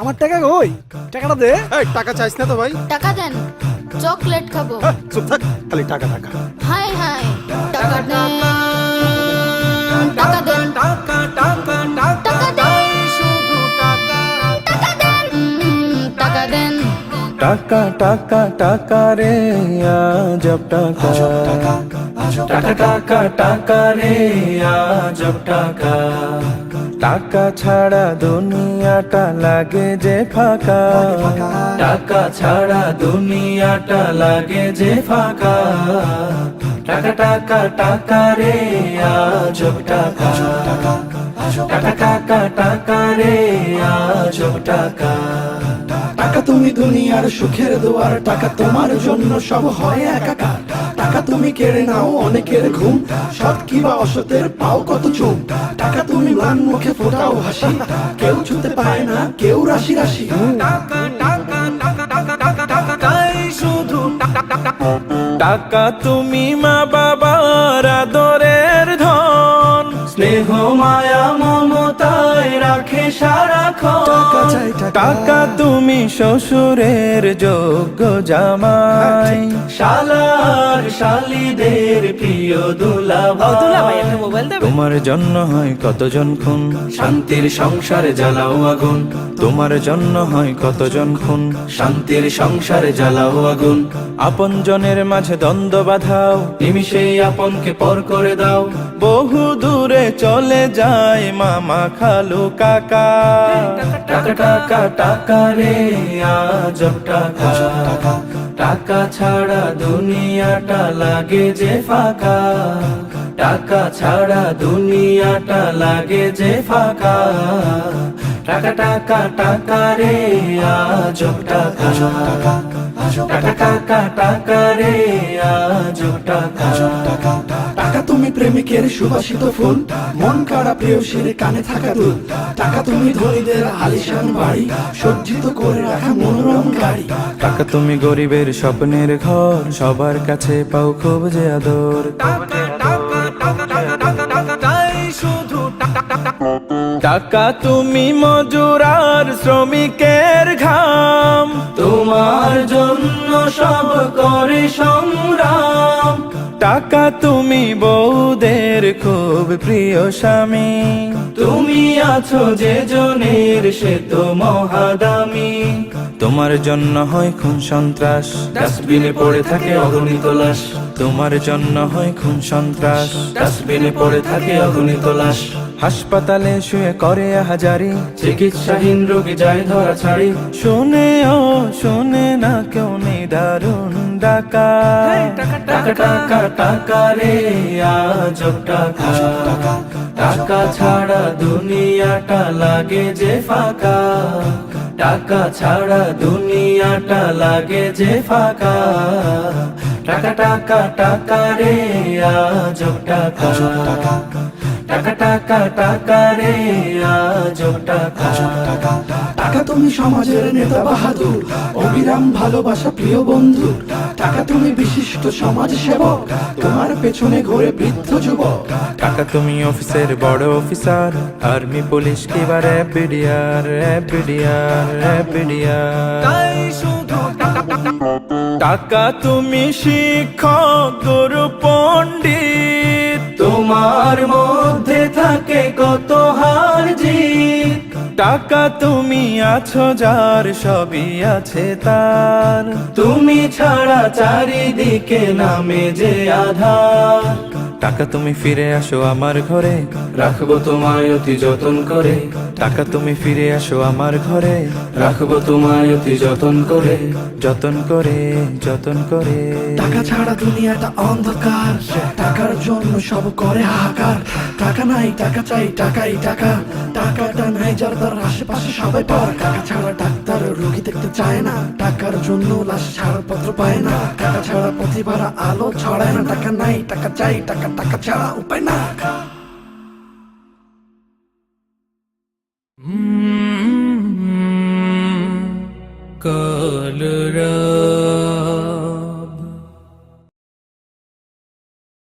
আমার টাকা কই? টাকাটা দে। এই টাকা চাইছ না তো ভাই। টাকা দেন। চকলেট খাব। হ্যাঁ, চুপ থাক খালি টাকা টাকা হাই হাই টাকা দেন। টাকা দেন। টাকা টাকা টাকা দেন। টাকা টাকা টাকা দেন টাকা টাকা টাকা। রে আজব টাকা। টাকা ছাড়া দুনিয়াটা লাগে যে ফাঁকা। টাকা ছাড়া দুনিয়াটা লাগে যে ফাঁকা। টাকা টাকা টাকা রে আজব টাকা। টাকা টাকা টাকা রে আজব টাকা। টাকা তুমি দুনিয়ার সুখের দুয়ার, টাকা তোমার জন্য সব হয় একাকার। টাকা তুমি কেড়ে নাও, অনেকের ঘুম সৎ কিবা অসতের, পাও কত চুম টাকা তুমি ম্লান মুখে ফোটাও হাসি। কেউ ছুতে পায় না, কেউ রাশি রাশি। টাকা তুমি মা বাবার টাকা চাই, টাকা। টাকা তুমি শ্বশুরের যোগ্য জামাই। শালার শালিদের প্রিয় দুলাভাই। তোমার জন্য হয় কতজন খুন? শান্তির সংসারে জ্বালাও আগুন। তোমার জন্য হয় কতজন খুন? শান্তির সংসারে জ্বালাও আগুন। আপন জনের মাঝে দ্বন্দ্ব বাধাও। নিমিষেই আপনকে পর করে দাও। বহু দূরে চলে যায় মামা খালু কাকা। টাকা টাকা টাকা রে আজব টাকা। টাকা ছাড়া দুনিয়াটা লাগে যে ফাঁকা। টাকা ছাড়া দুনিয়াটা লাগে যে ফাঁকা। টাকা টাকা টাকা রে আজব টাকা। টাকা টাকা টাকা। রে আজব টাকা। টাকা তুমি প্রেমিকের সুবাসিত ফুল। মন কাড়া প্রেয়সীর কানে থাকা দুল। টাকা তুমি ধনীদের আলিশান বাড়ি। সজ্জিত করে রাখা মনোরম গাড়ি। টাকা তুমি গরিবের স্বপ্নের ঘর। সবার কাছে পাও খুব যে আদর। টাকা তুমি মজুরার শ্রমিকের ঘাম। তোমার জন্য সব করে সংগ্রাম। টাকা তুমি বউদের খুব প্রিয় স্বামী। তুমি আছো যে জনের সে তো মহাদামি। তোমার জন্য হয় খুন সন্ত্রাস। ডাস্টবিনে পড়ে থাকে অগণিত লাশ তোমার জন্য হয় খুন সন্ত্রাস। ডাস্টবিনে পড়ে থাকে অগণিত লাশ হাসপাতালে শুয়ে করে হাজারি। চিকিৎসাহীন রোগী যায় ধরা ছাড়ি শুনে ও শুনে না কেউ নিদারুণ ডাকা। টাকা টাকা টাকা রে আজব টাকা। টাকা ছাড়া দুনিয়াটা লাগে যে ফাঁকা। টাকা ছাড়া দুনিয়াটা লাগে যে ফাঁকা। টাকা টাকা টাকা রে আজব টাকা। টাকা টাকা টাকা রে আজব টাকা। টাকা তুমি সমাজের নেতা বাহাদুর অবিরাম ভালোবাসা প্রিয় বন্ধু। টাকা তুমি বিশিষ্ট সমাজ সেবক তোমার পেছনে ঘোরে বৃদ্ধ যুবক। টাকা তুমি অফিসের বড় অফিসার আর্মি পুলিশ কিবা BDR RAB BDR RAB BDR টাকা তুমি শিক্ষক গুরু পণ্ডিত। তোমার মধ্যে থাকে কত হার জিত। টাকা তুমি আছো, যার সবই আছে তার। তুমি ছাড়া চারিদিকে নামে যে আধার। টাকা তুমি ফিরে আসো আমার ঘরে, রাখব তোমায় অতি যতন করে। টাকা তুমি ফিরে আসো আমার ঘরে, রাখব তোমায় অতি যতন করে। যতন করে যতন করে। টাকা ছাড়া দুনিয়াটা অন্ধকার, টাকার জন্য সব করে হাহাকার। টাকা নাই, টাকা চাই, টাকাই টাকা। টাকাটা নাই যার তার আশেপাশে সবাই পার টাকা ছাড়া ডাক্তার রোগী দেখতে চায় না। টাকার জন্য লাশ ছাড়পত্র পায় না। টাকা ছাড়া প্রতিভারা আলো ছড়ায় না। টাকা নাই, টাকা চাই, টাকা টাকা ছাড়া উপায় না। কাল